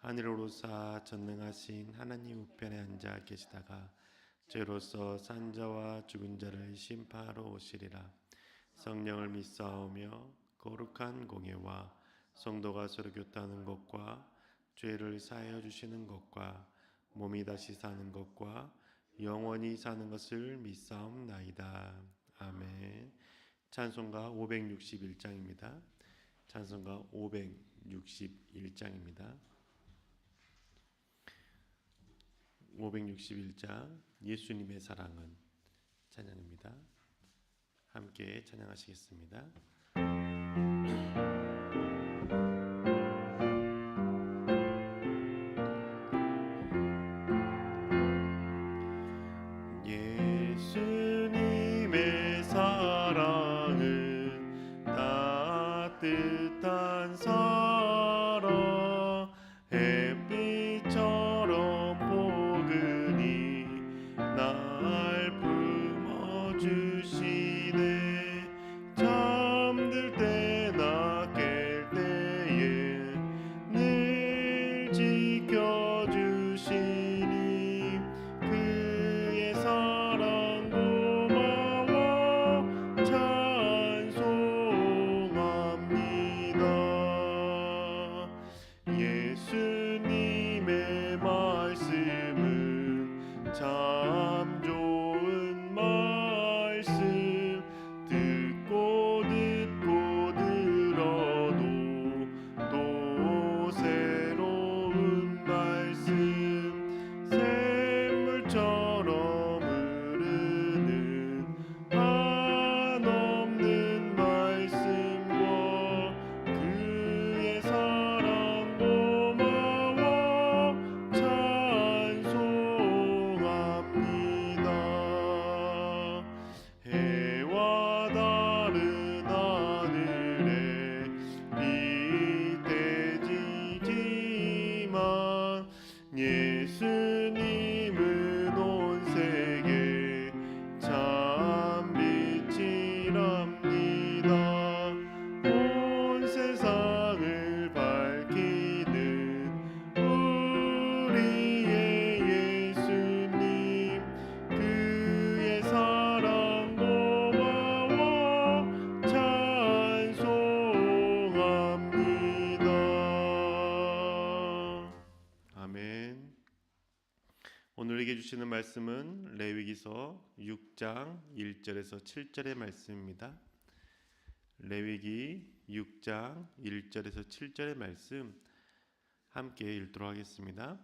하늘로사 전능하신 하나님 우편에 앉아 계시다가 죄로서 산자와 죽은 자를 심판하러 오시리라 성령을 믿사오며 거룩한 공예와 성도가 서로 교통하는 것과 죄를 사하여 주시는 것과 몸이 다시 사는 것과 영원히 사는 것을 믿사옵나이다. 아멘. 찬송가 561장입니다. 찬송가 561장입니다. 561장 예수님의 사랑은 찬양입니다. 함께 찬양하시겠습니다. 주시는 말씀은 레위기서 6장 1절에서 7절의 말씀입니다. 레위기 6장 1절에서 7절의 말씀 함께 읽도록 하겠습니다.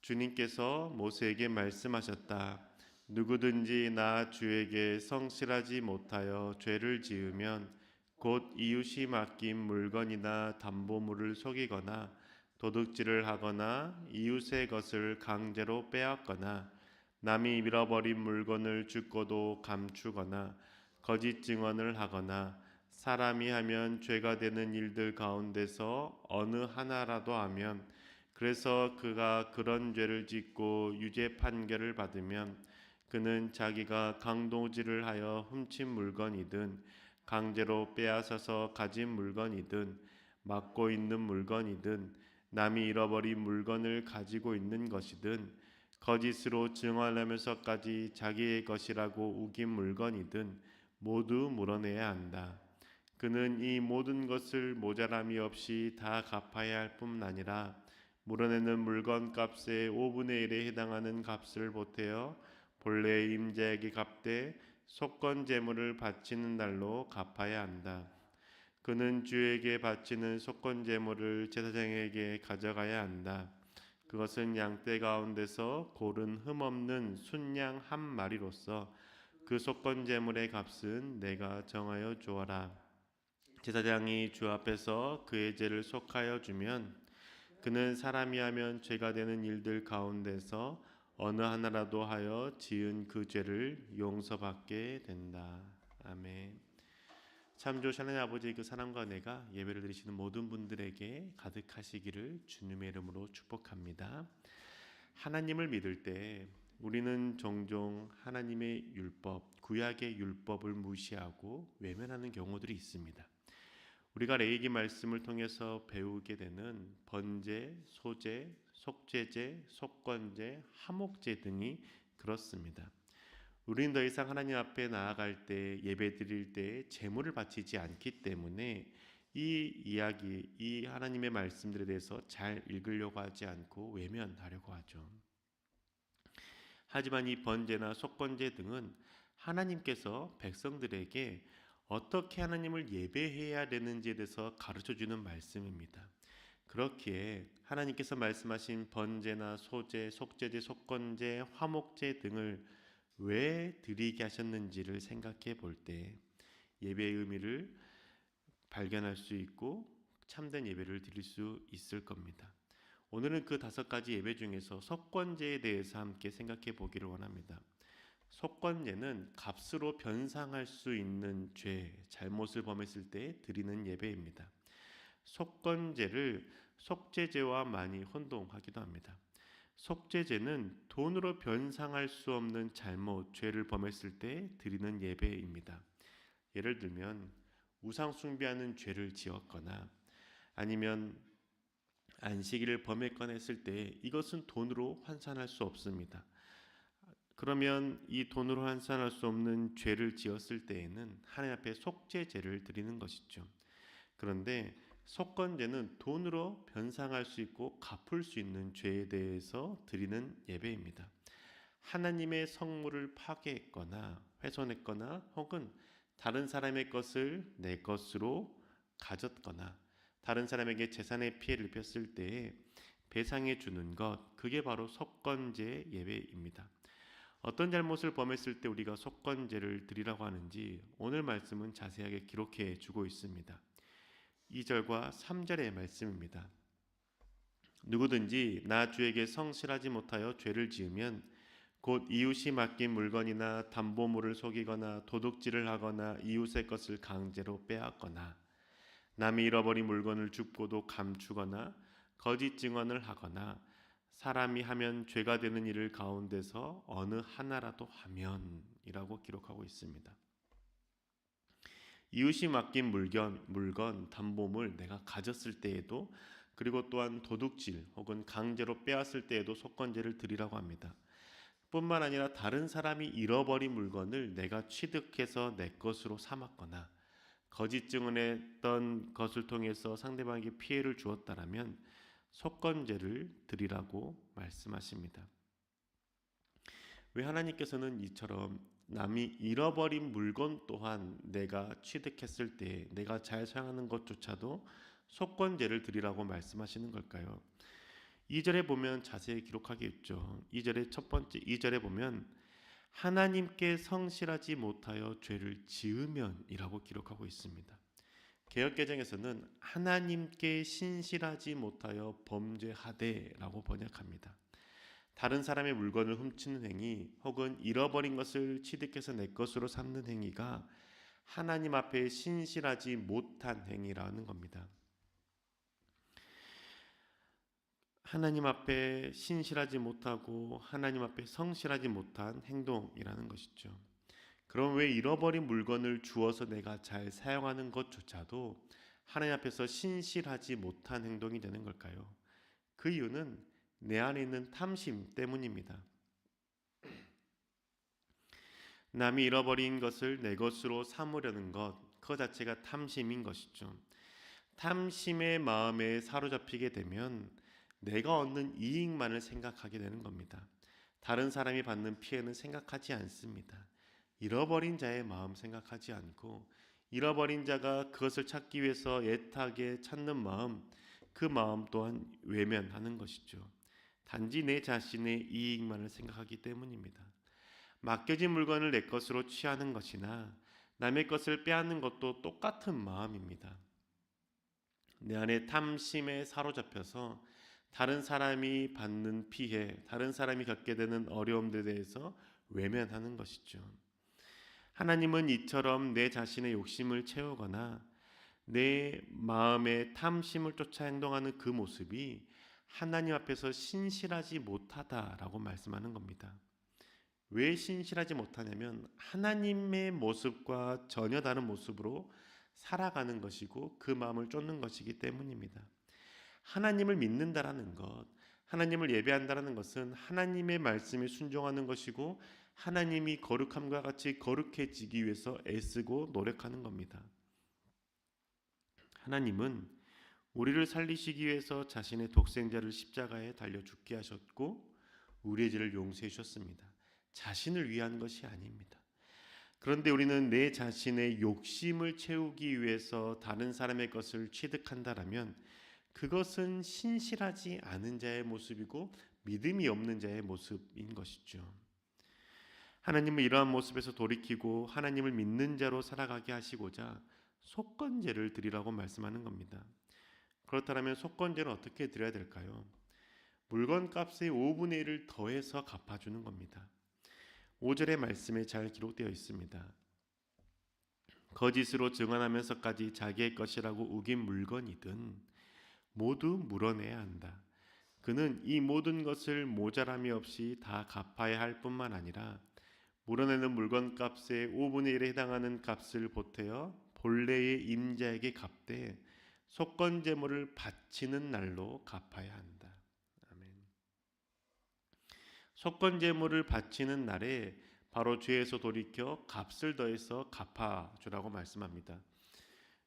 주님께서 모세에게 말씀하셨다. 누구든지 나 주에게 성실하지 못하여 죄를 지으면 곧 이웃이 맡긴 물건이나 담보물을 속이거나 도둑질을 하거나 이웃의 것을 강제로 빼앗거나 남이 잃어버린 물건을 죽고도 감추거나 거짓 증언을 하거나 사람이 하면 죄가 되는 일들 가운데서 어느 하나라도 하면 그래서 그가 그런 죄를 짓고 유죄 판결을 받으면 그는 자기가 강도질을 하여 훔친 물건이든 강제로 빼앗아서 가진 물건이든 맡고 있는 물건이든 남이 잃어버린 물건을 가지고 있는 것이든 거짓으로 증언하면서까지 자기의 것이라고 우긴 물건이든 모두 물어내야 한다. 그는 이 모든 것을 모자람이 없이 다 갚아야 할 뿐 아니라 물어내는 물건 값의 5분의 1에 해당하는 값을 보태어 본래의 임자에게 갚되 속건 제물을 바치는 날로 갚아야 한다. 그는 주에게 바치는 속건 제물을 제사장에게 가져가야 한다. 그것은 양떼 가운데서 고른 흠없는 순양 한 마리로서 그 속건 제물의 값은 내가 정하여 주어라. 제사장이 주 앞에서 그의 죄를 속하여 주면 그는 사람이 하면 죄가 되는 일들 가운데서 어느 하나라도 하여 지은 그 죄를 용서받게 된다. 아멘. 참조 하나님 아버지의 그 사랑과 내가 예배를 드리시는 모든 분들에게 가득하시기를 주님의 이름으로 축복합니다. 하나님을 믿을 때 우리는 종종 하나님의 율법, 구약의 율법을 무시하고 외면하는 경우들이 있습니다. 우리가 레이기 말씀을 통해서 배우게 되는 번제, 소제, 속죄제, 속건제, 화목제 등이 그렇습니다. 우리는 더 이상 하나님 앞에 나아갈 때 예배 드릴 때 제물을 바치지 않기 때문에 이 이야기, 이 하나님의 말씀들에 대해서 잘 읽으려고 하지 않고 외면하려고 하죠. 하지만 이 번제나 속건제 등은 하나님께서 백성들에게 어떻게 하나님을 예배해야 되는지에 대해서 가르쳐 주는 말씀입니다. 그렇기에 하나님께서 말씀하신 번제나 소제, 속제제, 속건제, 화목제 등을 왜 드리게 하셨는지를 생각해 볼 때 예배의 의미를 발견할 수 있고 참된 예배를 드릴 수 있을 겁니다. 오늘은 그 다섯 가지 예배 중에서 속건제에 대해서 함께 생각해 보기를 원합니다. 속건제는 값으로 변상할 수 있는 죄, 잘못을 범했을 때 드리는 예배입니다. 속건제를 속죄제와 많이 혼동하기도 합니다. 속죄제는 돈으로 변상할 수 없는 잘못, 죄를 범했을 때 드리는 예배입니다. 예를 들면 우상 숭배하는 죄를 지었거나 아니면 안식일을 범했거나 했을 때 이것은 돈으로 환산할 수 없습니다. 그러면 이 돈으로 환산할 수 없는 죄를 지었을 때에는 하나님 앞에 속죄제를 드리는 것이죠. 그런데 속건제는 돈으로 변상할 수 있고 갚을 수 있는 죄에 대해서 드리는 예배입니다. 하나님의 성물을 파괴했거나 훼손했거나 혹은 다른 사람의 것을 내 것으로 가졌거나 다른 사람에게 재산의 피해를 입혔을 때에 배상해 주는 것 그게 바로 속건제 예배입니다. 어떤 잘못을 범했을 때 우리가 속건제를 드리라고 하는지 오늘 말씀은 자세하게 기록해 주고 있습니다. 2절과 3절의 말씀입니다. 누구든지 나 주에게 성실하지 못하여 죄를 지으면 곧 이웃이 맡긴 물건이나 담보물을 속이거나 도둑질을 하거나 이웃의 것을 강제로 빼앗거나 남이 잃어버린 물건을 줍고도 감추거나 거짓 증언을 하거나 사람이 하면 죄가 되는 일을 가운데서 어느 하나라도 하면이라고 기록하고 있습니다. 이웃이 맡긴 물건, 물건, 담보물 내가 가졌을 때에도 그리고 또한 도둑질 혹은 강제로 빼앗을 때에도 속건제를 드리라고 합니다. 뿐만 아니라 다른 사람이 잃어버린 물건을 내가 취득해서 내 것으로 삼았거나 거짓 증언했던 것을 통해서 상대방에게 피해를 주었다라면 속건제를 드리라고 말씀하십니다. 왜 하나님께서는 이처럼 남이 잃어버린 물건 또한 내가 취득했을 때 내가 잘 사용하는 것조차도 속건제를 드리라고 말씀하시는 걸까요? 2절에 보면 자세히 기록하게 있죠. 2절의 첫 번째 2절에 보면 하나님께 성실하지 못하여 죄를 지으면이라고 기록하고 있습니다. 개혁 개정에서는 하나님께 신실하지 못하여 범죄하되라고 번역합니다. 다른 사람의 물건을 훔치는 행위 혹은 잃어버린 것을 취득해서 내 것으로 삼는 행위가 하나님 앞에 신실하지 못한 행위라는 겁니다. 하나님 앞에 신실하지 못하고 하나님 앞에 성실하지 못한 행동이라는 것이죠. 그럼 왜 잃어버린 물건을 주어서 내가 잘 사용하는 것조차도 하나님 앞에서 신실하지 못한 행동이 되는 걸까요? 그 이유는 내 안에 있는 탐심 때문입니다. 남이 잃어버린 것을 내 것으로 삼으려는 것, 그 자체가 탐심인 것이죠. 탐심의 마음에 사로잡히게 되면 내가 얻는 이익만을 생각하게 되는 겁니다. 다른 사람이 받는 피해는 생각하지 않습니다. 잃어버린 자의 마음 생각하지 않고 잃어버린 자가 그것을 찾기 위해서 애타게 찾는 마음, 그 마음 또한 외면하는 것이죠. 단지 내 자신의 이익만을 생각하기 때문입니다. 맡겨진 물건을 내 것으로 취하는 것이나 남의 것을 빼앗는 것도 똑같은 마음입니다. 내 안에 탐심에 사로잡혀서 다른 사람이 받는 피해, 다른 사람이 겪게 되는 어려움들에 대해서 외면하는 것이죠. 하나님은 이처럼 내 자신의 욕심을 채우거나 내 마음의 탐심을 쫓아 행동하는 그 모습이 하나님 앞에서 신실하지 못하다라고 말씀하는 겁니다. 왜 신실하지 못하냐면 하나님의 모습과 전혀 다른 모습으로 살아가는 것이고 그 마음을 쫓는 것이기 때문입니다. 하나님을 믿는다라는 것, 하나님을 예배한다라는 것은 하나님의 말씀에 순종하는 것이고 하나님이 거룩함과 같이 거룩해지기 위해서 애쓰고 노력하는 겁니다. 하나님은 우리를 살리시기 위해서 자신의 독생자를 십자가에 달려 죽게 하셨고 우리의 죄를 용서해 주셨습니다. 자신을 위한 것이 아닙니다. 그런데 우리는 내 자신의 욕심을 채우기 위해서 다른 사람의 것을 취득한다라면 그것은 신실하지 않은 자의 모습이고 믿음이 없는 자의 모습인 것이죠. 하나님은 이러한 모습에서 돌이키고 하나님을 믿는 자로 살아가게 하시고자 속건제를 드리라고 말씀하는 겁니다. 그렇다면 속건제는 어떻게 드려야 될까요? 물건 값의 5분의 1을 더해서 갚아주는 겁니다. 5절의 말씀에 잘 기록되어 있습니다. 거짓으로 증언하면서까지 자기의 것이라고 우긴 물건이든 모두 물어내야 한다. 그는 이 모든 것을 모자람이 없이 다 갚아야 할 뿐만 아니라 물어내는 물건 값의 5분의 1에 해당하는 값을 보태어 본래의 임자에게 갚되 속건 제물을 바치는 날로 갚아야 한다. 아멘. 속건 제물을 바치는 날에 바로 죄에서 돌이켜 값을 더해서 갚아 주라고 말씀합니다.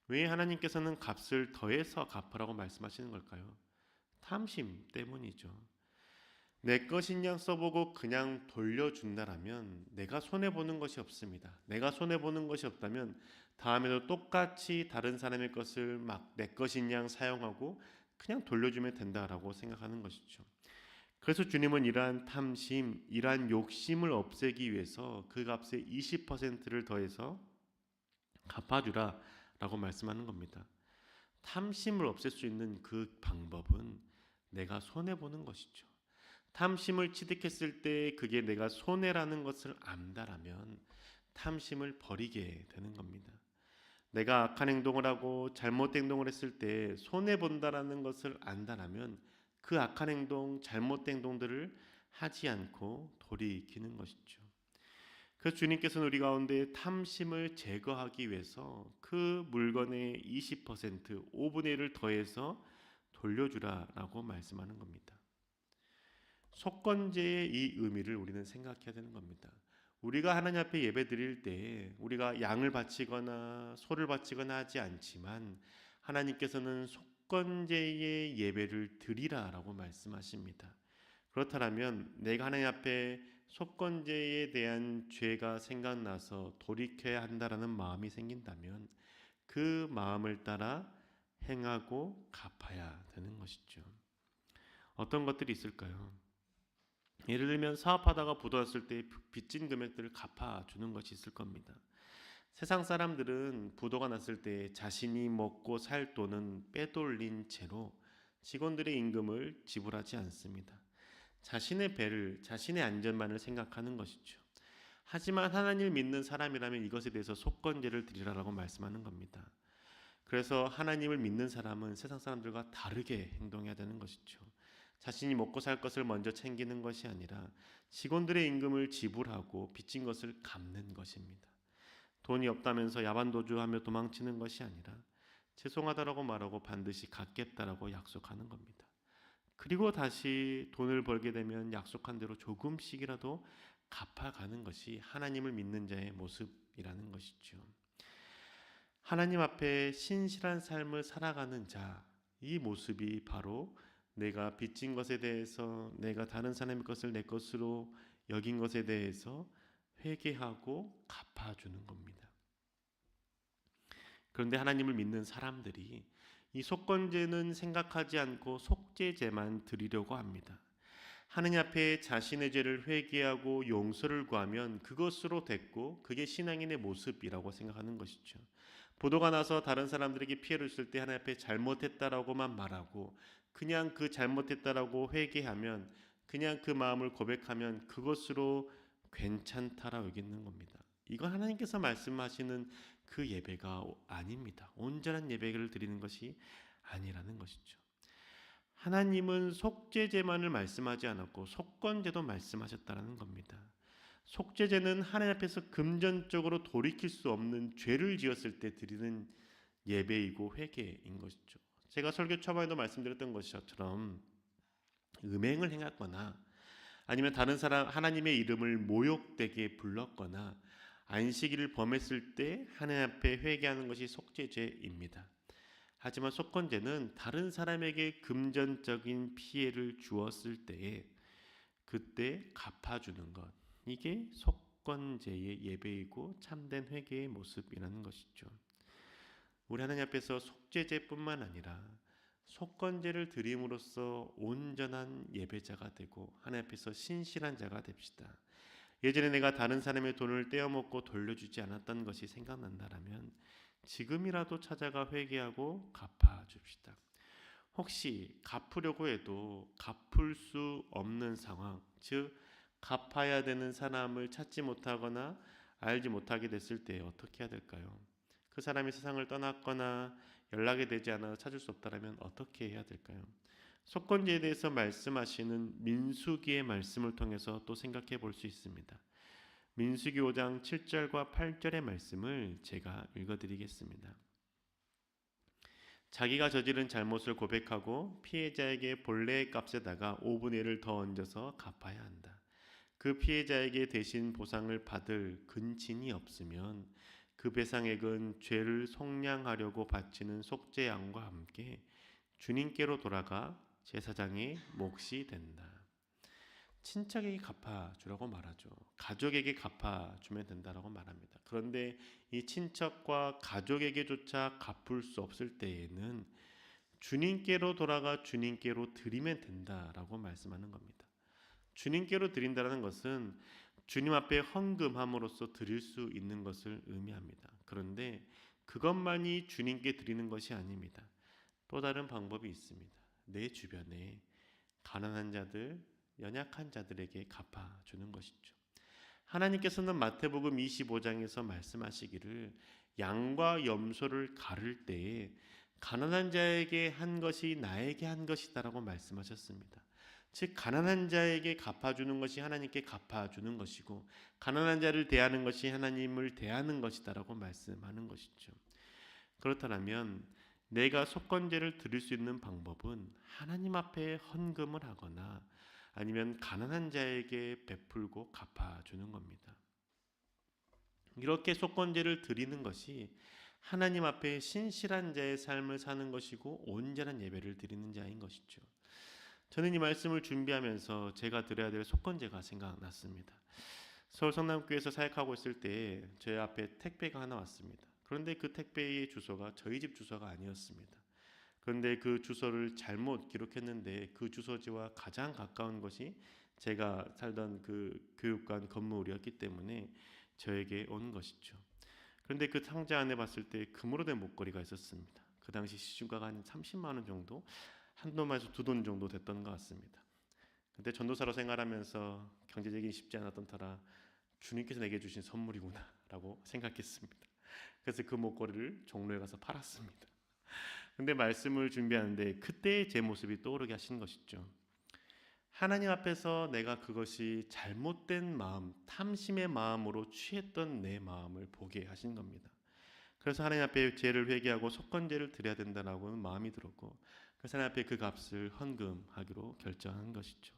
왜 하나님께서는 값을 더해서 갚으라고 말씀하시는 걸까요? 탐심 때문이죠. 내 것인 양 써보고 그냥 돌려준다라면 내가 손해보는 것이 없습니다. 내가 손해보는 것이 없다면 다음에도 똑같이 다른 사람의 것을 막 내 것인 양 사용하고 그냥 돌려주면 된다라고 생각하는 것이죠. 그래서 주님은 이러한 탐심, 이러한 욕심을 없애기 위해서 그 값의 20%를 더해서 갚아주라 라고 말씀하는 겁니다. 탐심을 없앨 수 있는 그 방법은 내가 손해보는 것이죠. 탐심을 취득했을 때 그게 내가 손해라는 것을 안다라면 탐심을 버리게 되는 겁니다. 내가 악한 행동을 하고 잘못된 행동을 했을 때 손해 본다라는 것을 안다라면 그 악한 행동, 잘못된 행동들을 하지 않고 돌이키는 것이죠. 그 주님께서는 우리 가운데 탐심을 제거하기 위해서 그 물건의 20% 5분의 1을 더해서 돌려주라라고 말씀하는 겁니다. 속건제의 이 의미를 우리는 생각해야 되는 겁니다. 우리가 하나님 앞에 예배 드릴 때 우리가 양을 바치거나 소를 바치거나 하지 않지만 하나님께서는 속건제의 예배를 드리라라고 말씀하십니다. 그렇다면 내가 하나님 앞에 속건제에 대한 죄가 생각나서 돌이켜야 한다라는 마음이 생긴다면 그 마음을 따라 행하고 갚아야 되는 것이죠. 어떤 것들이 있을까요? 예를 들면 사업하다가 부도났을 때 빚진 금액들을 갚아주는 것이 있을 겁니다. 세상 사람들은 부도가 났을 때 자신이 먹고 살 돈은 빼돌린 채로 직원들의 임금을 지불하지 않습니다. 자신의 배를, 자신의 안전만을 생각하는 것이죠. 하지만 하나님을 믿는 사람이라면 이것에 대해서 속건제를 드리라라고 말씀하는 겁니다. 그래서 하나님을 믿는 사람은 세상 사람들과 다르게 행동해야 되는 것이죠. 자신이 먹고 살 것을 먼저 챙기는 것이 아니라 직원들의 임금을 지불하고 빚진 것을 갚는 것입니다. 돈이 없다면서 야반도주하며 도망치는 것이 아니라 죄송하다라고 말하고 반드시 갚겠다라고 약속하는 겁니다. 그리고 다시 돈을 벌게 되면 약속한 대로 조금씩이라도 갚아가는 것이 하나님을 믿는 자의 모습이라는 것이죠. 하나님 앞에 신실한 삶을 살아가는 자, 이 모습이 바로 내가 빚진 것에 대해서 내가 다른 사람의 것을 내 것으로 여긴 것에 대해서 회개하고 갚아주는 겁니다. 그런데 하나님을 믿는 사람들이 이 속건제는 생각하지 않고 속죄제만 드리려고 합니다. 하느님 앞에 자신의 죄를 회개하고 용서를 구하면 그것으로 됐고 그게 신앙인의 모습이라고 생각하는 것이죠. 보도가 나서 다른 사람들에게 피해를 줄 때 하나님 앞에 잘못했다라고만 말하고 그냥 그 잘못했다라고 회개하면 그냥 그 마음을 고백하면 그것으로 괜찮다라고 여기는 겁니다. 이건 하나님께서 말씀하시는 그 예배가 아닙니다. 온전한 예배를 드리는 것이 아니라는 것이죠. 하나님은 속죄제만을 말씀하지 않았고 속건제도 말씀하셨다라는 겁니다. 속죄제는 하나님 앞에서 금전적으로 돌이킬 수 없는 죄를 지었을 때 드리는 예배이고 회개인 것이죠. 제가 설교 초반에도 말씀드렸던 것처럼 음행을 행했거나 아니면 다른 사람 하나님의 이름을 모욕되게 불렀거나 안식일을 범했을 때 하나님 앞에 회개하는 것이 속죄죄입니다. 하지만 속건죄는 다른 사람에게 금전적인 피해를 주었을 때에 그때 갚아주는 것 이게 속건죄의 예배이고 참된 회개의 모습이라는 것이죠. 우리 하나님 앞에서 속죄제뿐만 아니라 속건제를 드림으로써 온전한 예배자가 되고 하나님 앞에서 신실한 자가 됩시다. 예전에 내가 다른 사람의 돈을 떼어먹고 돌려주지 않았던 것이 생각난다라면 지금이라도 찾아가 회개하고 갚아줍시다. 혹시 갚으려고 해도 갚을 수 없는 상황, 즉 갚아야 되는 사람을 찾지 못하거나 알지 못하게 됐을 때 어떻게 해야 될까요? 그 사람이 세상을 떠났거나 연락이 되지 않아 찾을 수 없다라면 어떻게 해야 될까요? 속건제에 대해서 말씀하시는 민수기의 말씀을 통해서 또 생각해 볼 수 있습니다. 민수기 5장 7절과 8절의 말씀을 제가 읽어 드리겠습니다. 자기가 저지른 잘못을 고백하고 피해자에게 본래의 값에다가 5분의 1을 더 얹어서 갚아야 한다. 그 피해자에게 대신 보상을 받을 근친이 없으면 그 배상액은 죄를 속량하려고 바치는 속죄 양과 함께 주님께로 돌아가 제사장의 몫이 된다. 친척에게 갚아주라고 말하죠. 가족에게 갚아주면 된다라고 말합니다. 그런데 이 친척과 가족에게조차 갚을 수 없을 때에는 주님께로 돌아가 주님께로 드리면 된다라고 말씀하는 겁니다. 주님께로 드린다는 것은 주님 앞에 헌금함으로써 드릴 수 있는 것을 의미합니다. 그런데 그것만이 주님께 드리는 것이 아닙니다. 또 다른 방법이 있습니다. 내 주변에 가난한 자들, 연약한 자들에게 갚아 주는 것이죠. 하나님께서는 마태복음 25장에서 말씀하시기를 양과 염소를 가를 때에 가난한 자에게 한 것이 나에게 한 것이다라고 말씀하셨습니다. 즉 가난한 자에게 갚아주는 것이 하나님께 갚아주는 것이고 가난한 자를 대하는 것이 하나님을 대하는 것이다라고 말씀하는 것이죠. 그렇다면 내가 속건제를 드릴 수 있는 방법은 하나님 앞에 헌금을 하거나 아니면 가난한 자에게 베풀고 갚아주는 겁니다. 이렇게 속건제를 드리는 것이 하나님 앞에 신실한 자의 삶을 사는 것이고 온전한 예배를 드리는 자인 것이죠. 저는 이 말씀을 준비하면서 제가 드려야 될 속건제가 생각났습니다. 서울 성남교회에서 사역하고 있을 때 제 앞에 택배가 하나 왔습니다. 그런데 그 택배의 주소가 저희 집 주소가 아니었습니다. 그런데 그 주소를 잘못 기록했는데 그 주소지와 가장 가까운 것이 제가 살던 그 교육관 건물이었기 때문에 저에게 온 것이죠. 그런데 그 상자 안에 봤을 때 금으로 된 목걸이가 있었습니다. 그 당시 시중가가 한 30만 원 정도 한 돈만에서 두 돈 정도 됐던 것 같습니다. 근데 전도사로 생활하면서 경제적이 쉽지 않았던 터라 주님께서 내게 주신 선물이구나라고 생각했습니다. 그래서 그 목걸이를 종로에 가서 팔았습니다. 근데 말씀을 준비하는데 그때의 제 모습이 떠오르게 하신 것이죠. 하나님 앞에서 내가 그것이 잘못된 마음, 탐심의 마음으로 취했던 내 마음을 보게 하신 겁니다. 그래서 하나님 앞에 죄를 회개하고 속건죄를 드려야 된다라고 마음이 들었고 그 하나님 앞에 그 값을 헌금하기로 결정한 것이죠.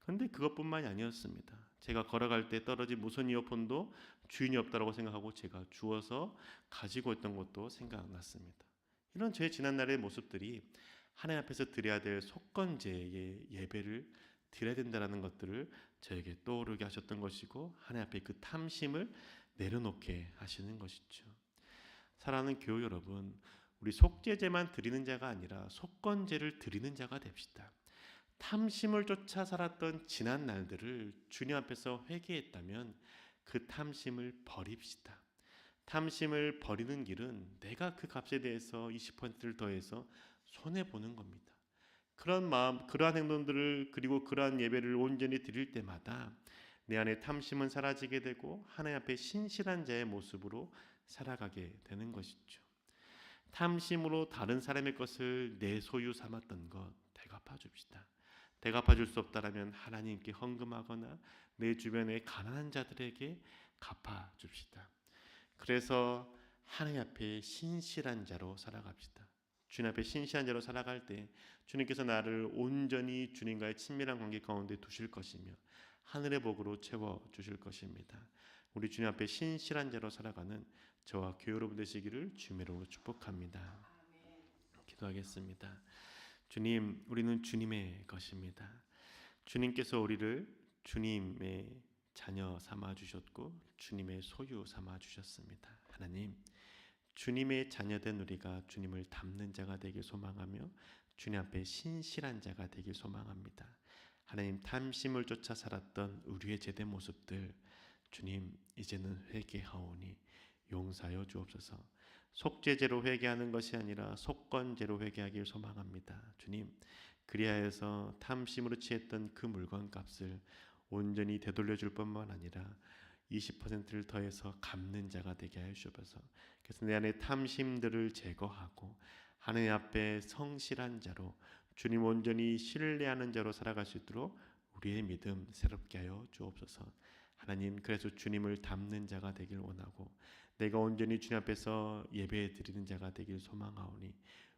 그런데 그것뿐만이 아니었습니다. 제가 걸어갈 때 떨어진 무선 이어폰도 주인이 없다라고 생각하고 제가 주워서 가지고 있던 것도 생각났습니다. 이런 제 지난날의 모습들이 하나님 앞에서 드려야 될 속건제의 예배를 드려야 된다라는 것들을 저에게 떠오르게 하셨던 것이고 하나님 앞에 그 탐심을 내려놓게 하시는 것이죠. 사랑하는 교우 여러분, 우리 속죄제만 드리는 자가 아니라 속건제를 드리는 자가 됩시다. 탐심을 쫓아 살았던 지난 날들을 주님 앞에서 회개했다면 그 탐심을 버립시다. 탐심을 버리는 길은 내가 그 값에 대해서 20%를 더해서 손해 보는 겁니다. 그런 마음, 그러한 행동들을 그리고 그러한 예배를 온전히 드릴 때마다 내 안에 탐심은 사라지게 되고 하나님 앞에 신실한 자의 모습으로 살아가게 되는 것이죠. 탐심으로 다른 사람의 것을 내 소유 삼았던 것 대갚아 줍시다. 대갚아 줄 수 없다라면 하나님께 헌금하거나 내 주변의 가난한 자들에게 갚아 줍시다. 그래서 하나님 앞에 신실한 자로 살아갑시다. 주님 앞에 신실한 자로 살아갈 때 주님께서 나를 온전히 주님과의 친밀한 관계 가운데 두실 것이며 하늘의 복으로 채워 주실 것입니다. 우리 주님 앞에 신실한 자로 살아가는 저와 교회 여러분 되시기를 주님으로 축복합니다. 기도하겠습니다. 주님, 우리는 주님의 것입니다. 주님께서 우리를 주님의 자녀 삼아 주셨고 주님의 소유 삼아 주셨습니다. 하나님, 주님의 자녀된 우리가 주님을 닮는 자가 되길 소망하며 주님 앞에 신실한 자가 되길 소망합니다. 하나님 탐심을 쫓아 살았던 우리의 제대 모습들 주님 이제는 회개하오니 용서하여 주옵소서. 속죄제로 회개하는 것이 아니라 속건제로 회개하길 소망합니다. 주님 그리하여서 탐심으로 취했던 그 물건 값을 온전히 되돌려 줄 뿐만 아니라 20%를 더해서 갚는 자가 되게 하여 주옵소서. 그래서 내 안에 탐심들을 제거하고 하나님 앞에 성실한 자로 주님 온전히 신뢰하는 자로 살아갈 수 있도록 우리의 믿음 새롭게 하여 주옵소서. 하나님 그래서 주님을 닮는 자가 되길 원하고 내가 온전히 주님 앞에서 예배 드리는 자가 되길 소망하오니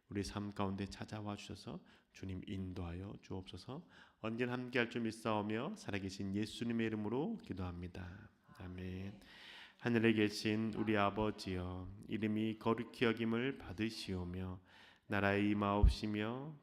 우리 삶 가운데 찾아와 주셔서 주님 인도하여 주옵소서. 언제나 함께 할 줄 믿사오며 살아계신 예수님의 이름으로 기도합니다. 아멘. 하늘에 계신 우리 아버지여 이름이 거룩히 여김을 받으시오며 나라의 임하옵시며